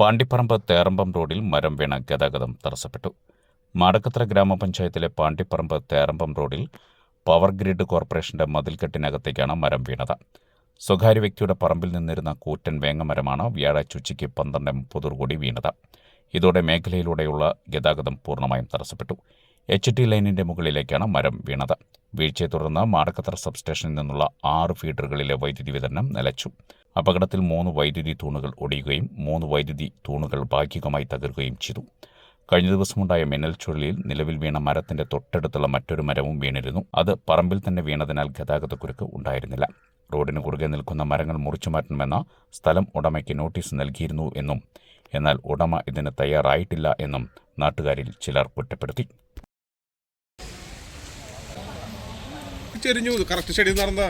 പാണ്ടിപ്പറമ്പ് തേറമ്പം റോഡിൽ മരം വീണ ഗതാഗതം തടസ്സപ്പെട്ടു. മാടക്കത്ര ഗ്രാമപഞ്ചായത്തിലെ പാണ്ടിപ്പറമ്പ് തേറമ്പം റോഡിൽ പവർ ഗ്രിഡ് കോർപ്പറേഷന്റെ മതിൽക്കെട്ടിനകത്തേക്കാണ് മരം വീണത്. സ്വകാര്യ വ്യക്തിയുടെ പറമ്പിൽ നിന്നിരുന്ന കൂറ്റൻ വേങ്ങമരമാണ് വ്യാഴാഴ്ച ഉച്ചയ്ക്ക് പന്ത്രണ്ട് മുപ്പതോടുകൂടി വീണത്. ഇതോടെ മേഖലയിലൂടെയുള്ള ഗതാഗതം പൂർണമായും തടസ്സപ്പെട്ടു. എച്ച് ടി ലൈനിന്റെ മുകളിലേക്കാണ് മരം വീണത്. വീഴ്ചയെ തുടർന്ന് മാടക്കത്തറ സബ്സ്റ്റേഷനിൽ നിന്നുള്ള ആറ് ഫീഡറുകളിലെ വൈദ്യുതി വിതരണം നിലച്ചു. അപകടത്തിൽ മൂന്ന് വൈദ്യുതി തൂണുകൾ ഒടിയുകയും മൂന്ന് വൈദ്യുതി തൂണുകൾ ഭാഗികമായി തകരുകയും ചെയ്തു. കഴിഞ്ഞ ദിവസമുണ്ടായ മിന്നൽ ചുഴലിയിൽ നിലവിൽ വീണ മരത്തിന്റെ തൊട്ടടുത്തുള്ള മറ്റൊരു മരവും വീണിരുന്നു. അത് പറമ്പിൽ തന്നെ വീണതിനാൽ ഗതാഗതക്കുരുക്ക് ഉണ്ടായിരുന്നില്ല. റോഡിന് കുറുകെ നിൽക്കുന്ന മരങ്ങൾ മുറിച്ചു മാറ്റണമെന്ന സ്ഥലം ഉടമയ്ക്ക് നോട്ടീസ് നൽകിയിരുന്നു എന്നും എന്നാൽ ഉടമ ഇതിന് തയ്യാറായിട്ടില്ല എന്നും നാട്ടുകാരിൽ ചിലർ കുറ്റപ്പെടുത്തി. ചെരിഞ്ഞു. കറക്റ്റ് ഷെഡിൽ നടന്ന